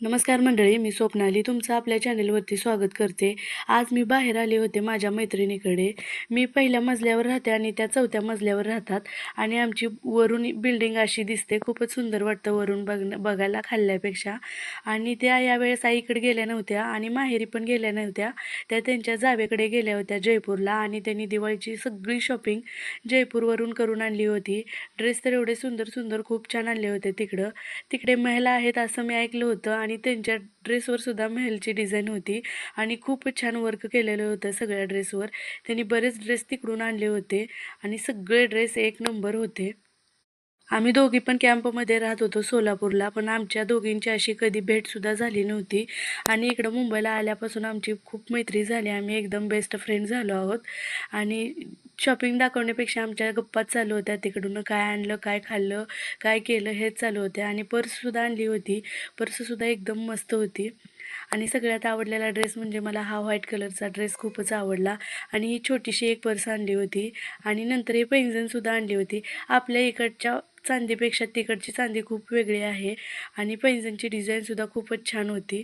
नमस्कार मंडळी मी स्वप्नाली तुमचं आपल्या चॅनेलवरती स्वागत करते. आज मी बाहेर आले होते माझ्या मैत्रिणीकडे. मी पहिल्या मजल्यावर राहते आणि त्या चौथ्या मजल्यावर राहतात. आणि आमची वरून बिल्डिंग अशी दिसते. खूपच सुंदर वाटतं वरून बघ बघायला खाल्ल्यापेक्षा. आणि त्या यावेळेस आईकडे गेल्या नव्हत्या आणि माहेरी पण गेल्या नव्हत्या. त्या त्यांच्या जावेकडे गेल्या होत्या जयपूरला आणि त्यांनी दिवाळीची सगळी शॉपिंग जयपूरवरून करून आणली होती. ड्रेस तर एवढे सुंदर सुंदर खूप छान आणले होते तिकडं. तिकडे महिला आहेत असं मी ऐकलं होतं आणि त्यांच्या ड्रेसवर सुद्धा मेहलची डिझाईन होती. आणि खूपच छान वर्क केलेलं होतं सगळ्या ड्रेसवर त्यांनी बरेच ड्रेस तिकडून आणले होते. आणि सगळे ड्रेस एक नंबर होते. आम्ही दोघी पण कॅम्पमध्ये राहत होतो सोलापूरला पण आमच्या दोघींची अशी कधी भेटसुद्धा झाली नव्हती. आणि इकडं मुंबईला आल्यापासून आमची खूप मैत्री झाली. आम्ही एकदम बेस्ट फ्रेंड झालो आहोत. आणि शॉपिंग दाखवण्यापेक्षा आमच्या गप्पाच चालू होत्या. तिकडून काय आणलं काय खाल्लं काय केलं हेच चालू होते. आणि पर्ससुद्धा आणली होती. पर्ससुद्धा एकदम मस्त होती. आणि सगळ्यात आवडलेला ड्रेस म्हणजे मला हा व्हाईट कलरचा ड्रेस खूपच आवडला. आणि ही छोटीशी एक पर्स आणली होती. आणि नंतर ही पैंजणसुद्धा आणली होती. आपल्या इकडच्या चांदीपेक्षा तिकडची चांदी खूप वेगळी आहे. आणि पैंजणची डिझाईनसुद्धा खूपच छान होती.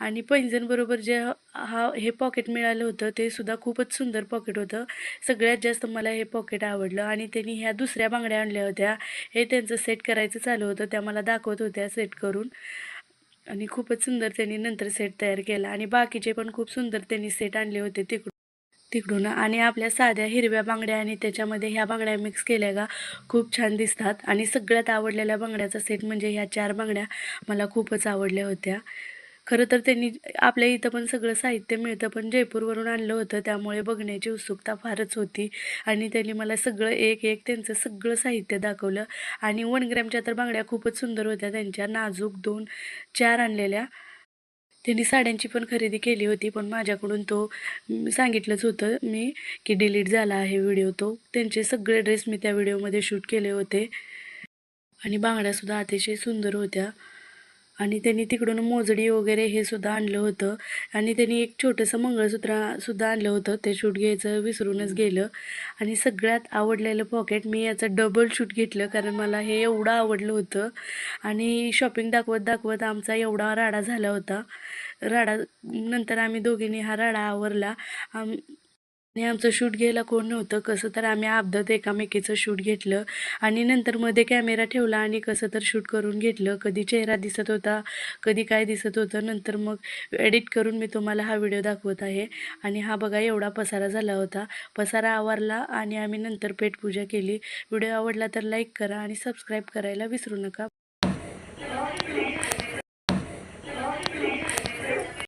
आणि पैंजणबरोबर जे हा हे पॉकेट मिळालं होतं ते सुद्धा खूपच सुंदर पॉकेट होतं. सगळ्यात जास्त मला हे पॉकेट आवडलं. आणि त्यांनी ह्या दुसऱ्या बांगड्या आणल्या होत्या. हे त्यांचं सेट करायचं चालू होतं. त्या मला दाखवत होत्या सेट करून. आणि खूपच सुंदर त्यांनी नंतर सेट तयार केला. आणि बाकीचे पण खूप सुंदर त्यांनी सेट आणले होते तिकडून. तिकडून आणि आपल्या साध्या हिरव्या बांगड्या आणि त्याच्यामध्ये ह्या बांगड्या मिक्स केल्या का खूप छान दिसतात. आणि सगळ्यात आवडलेल्या बांगड्याचा सेट म्हणजे ह्या चार बांगड्या मला खूपच आवडल्या होत्या. खरं तर त्यांनी आपल्या इथं पण सगळं साहित्य मिळतं पण जयपूरवरून आणलं होतं त्यामुळे बघण्याची उत्सुकता फारच होती. आणि त्यांनी मला सगळं एक एक त्यांचं सगळं साहित्य दाखवलं. आणि वन ग्रॅमच्या तर बांगड्या खूपच सुंदर होत्या त्यांच्या नाजूक दोन चार आणलेल्या. त्यांनी साड्यांची पण खरेदी केली होती पण माझ्याकडून तो सांगितलंच होतं मी की डिलीट झाला आहे व्हिडिओ तो. त्यांचे सगळे ड्रेस मी त्या व्हिडिओमध्ये शूट केले होते. आणि बांगड्यासुद्धा अतिशय सुंदर होत्या. आणि त्यांनी तिकडून मोजडी वगैरे हे सुद्धा आणलं होतं. आणि त्यांनी एक छोटंसं मंगळसूत्रसुद्धा आणलं होतं. ते शूट घ्यायचं विसरूनच गेलं. आणि सगळ्यात आवडलेलं पॉकेट मी याचं डबल शूट घेतलं कारण मला हे एवढं आवडलं होतं. आणि शॉपिंग दाखवत दाखवत आमचा एवढा राडा झाला होता. राडा नंतर आम्ही दोघींनी हा राडा आवरला. आम आणि आमचं शूट घ्यायला कोण नव्हतं. कसं तर आम्ही अपदात एकामेकीचं शूट घेतलं आणि नंतर मध्ये कॅमेरा ठेवला आणि कसं तर शूट करून घेतलं. कधी चेहरा दिसत होता कधी काय दिसत होतं. नंतर मग एडिट करून मी तुम्हाला हा व्हिडिओ दाखवत आहे. आणि हा बघा एवढा पसारा झाला होता. पसारा आवरला आणि आम्ही नंतर पेटपूजा केली. व्हिडिओ आवडला तर लाईक करा आणि सबस्क्राईब करायला विसरू नका.